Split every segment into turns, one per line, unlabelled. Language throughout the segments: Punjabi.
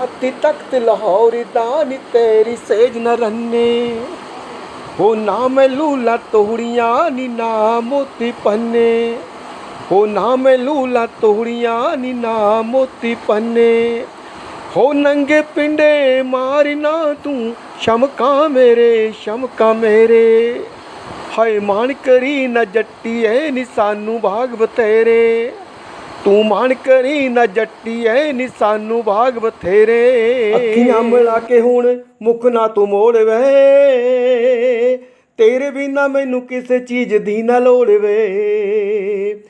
ਛਾਤੀ ਤਖਤ ਲਾਹੌਰ ਦਾ ਨੀ ਤੇਰੀ ਸੇਜ ਨ ਰੰਨੇ। ਹੋ ਨਾ ਮੈਂ ਲੂਲਾ ਤੋੜੀਆਂ ਨੀ ਨਾ ਮੋਤੀ ਪੰਨੇ। ਹੋ ਨਾ ਮੈਂ ਲੂਲਾ ਤੋੜੀਆਂ ਨੀ ਨਾ ਮੋਤੀ ਪੰਨੇ। ਹੋ ਨੰਗੇ ਪਿੰਡੇ ਮਾਰਨਾ ਤੂੰ, ਸ਼ਮਕਾ ਮੇਰੇ ਸ਼ਮਕਾ ਮੇਰੇ। ਹਾਏ ਮਾਨ ਕਰੀ ਨਾ ਜੱਟੀ ਐ ਨੀ ਸਾਨੂੰ ਭਾਗ ਬਤੇਰੇ ਤੂੰ ਮਾਣ ਕਰੀ ਨਾ ਜੱਟੀਏ ਨੀ ਸਾਨੂੰ ਭਾਗ ਬਥੇਰੇ। ਅੱਖੀਆਂ ਮਿਲਾ ਕੇ ਹੁਣ ਮੁਖ ਨਾ ਤੂੰ ਮੋੜ ਵੇ। ਤੇਰੇ ਬਿਨਾ ਮੈਨੂੰ ਕਿਸੇ ਚੀਜ਼ ਦੀ ਨਾ ਲੋੜ ਵੇ।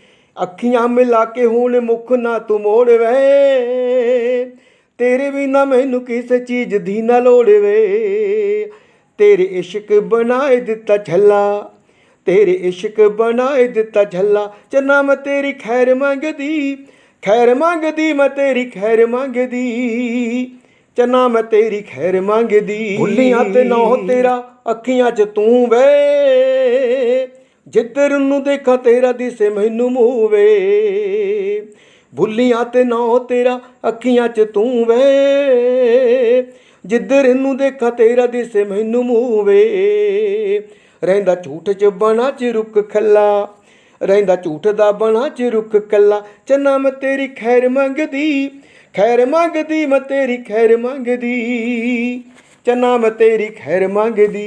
ਅੱਖੀਆਂ ਮਿਲਾ ਕੇ ਹੁਣ ਮੁਖ ਨਾ ਤੂੰ ਮੋੜ ਵੇ। ਤੇਰੇ ਬਿਨਾ ਮੈਨੂੰ ਕਿਸੇ ਚੀਜ਼ ਦੀ ਨਾ ਲੋੜ ਵੇ। ਤੇਰੇ ਇਸ਼ਕ ਬਣਾਏ ਦਿੱਤਾ ਛੱਲਾ। ਤੇਰੇ ਇਸ਼ਕ ਬਣਾਏ ਦਿੱਤਾ ਝੱਲਾ ਚੰਨਾ ਮੈਂ ਤੇਰੀ ਖੈਰ ਮੰਗਦੀ ਖੈਰ ਮੰਗਦੀ, ਮੈਂ ਤੇਰੀ ਖੈਰ ਮੰਗਦੀ ਚੰਨਾ ਮੈਂ ਤੇਰੀ ਖੈਰ ਮੰਗਦੀ ਭੁੱਲੀਆਂ ਤੇ ਨਾ ਤੇਰਾ ਅੱਖੀਆਂ 'ਚ ਤੂੰ ਵੇ, ਜਿੱਧਰ ਨੂੰ ਦੇਖਾਂ ਤੇਰਾ ਦਿਸੇ ਮੈਨੂੰ ਮੂੰਹ ਵੇ। ਭੁੱਲੀਆਂ ਤੇ ਨਾ ਤੇਰਾ ਅੱਖੀਆਂ 'ਚ ਤੂੰ ਵੇ, ਜਿੱਧਰ ਨੂੰ ਦੇਖਾਂ ਤੇਰਾ ਦਿਸੇ ਮੈਨੂੰ ਮੂੰਹ ਵੇ। ਰਹਿੰਦਾ ਝੂਠ 'ਚ ਬਣਾ 'ਚ ਰੁੱਖ ਖੱਲਾ। ਰਹਿੰਦਾ ਝੂਠ ਦਾ ਬਣਾ 'ਚ ਰੁੱਖ ਕੱਲਾ ਚੰਨਾ ਮੈਂ ਤੇਰੀ ਖੈਰ ਮੰਗਦੀ ਖੈਰ ਮੰਗਦੀ, ਮੈਂ ਤੇਰੀ ਖੈਰ ਮੰਗਦੀ। ਚੰਨਾ ਮੈਂ ਤੇਰੀ ਖੈਰ ਮੰਗਦੀ।